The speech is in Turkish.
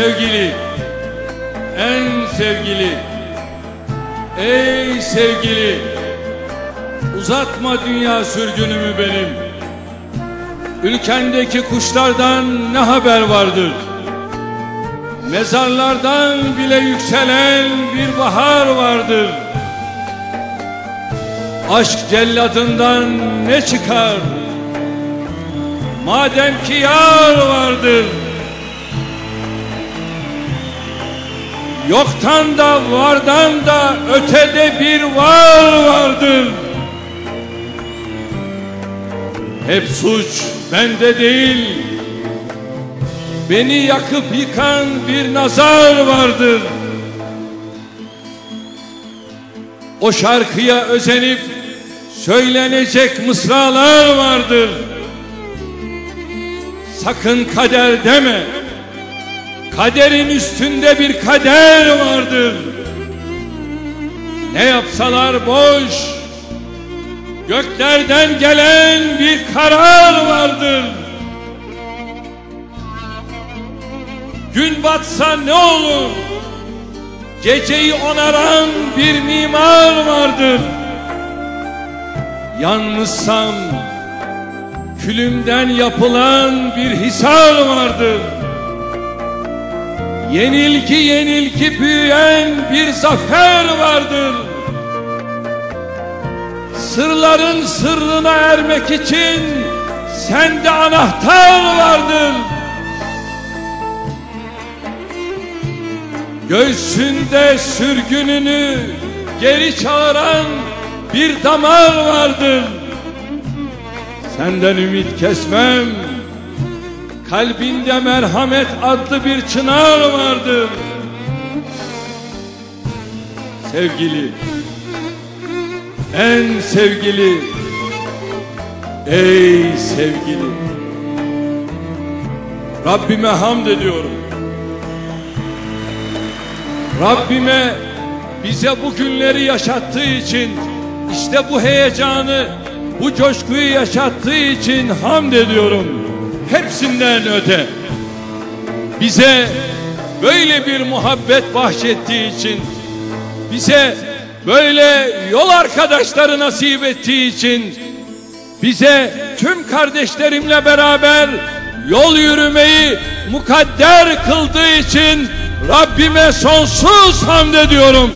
sevgili, en sevgili, ey sevgili, uzatma dünya sürgünümü benim. Ülkendeki kuşlardan ne haber vardır? Mezarlardan bile yükselen bir bahar vardır. Aşk celladından ne çıkar? Madem ki yar vardır. Yoktan da vardan da ötede bir var vardır. Hep suç bende değil. Beni yakıp yıkan bir nazar vardır. O şarkıya özenip söylenecek mısralar vardır. Sakın kader deme. Kaderin üstünde bir kader vardır. Ne yapsalar boş. Göklerden gelen bir karar vardır. Gün batsa ne olur? Geceyi onaran bir mimar vardır. Yalnızsam külümden yapılan bir hisar vardır. Yenilgi yenilgi büyüyen bir zafer vardır. Sırların sırrına ermek için sende anahtar vardır. Göğsünde sürgününü geri çağıran bir damar vardır. Senden ümit kesmem. Kalbinde merhamet adlı bir çınar vardır. Sevgili, en sevgili, ey sevgili. Rabbime hamd ediyorum. Rabbime bize bu günleri yaşattığı için, işte bu heyecanı, bu coşkuyu yaşattığı için hamd ediyorum. Hepsinden öte. Bize böyle bir muhabbet bahşettiği için, bize böyle yol arkadaşları nasip ettiği için, bize tüm kardeşlerimle beraber yol yürümeyi mukadder kıldığı için Rabbime sonsuz hamd ediyorum.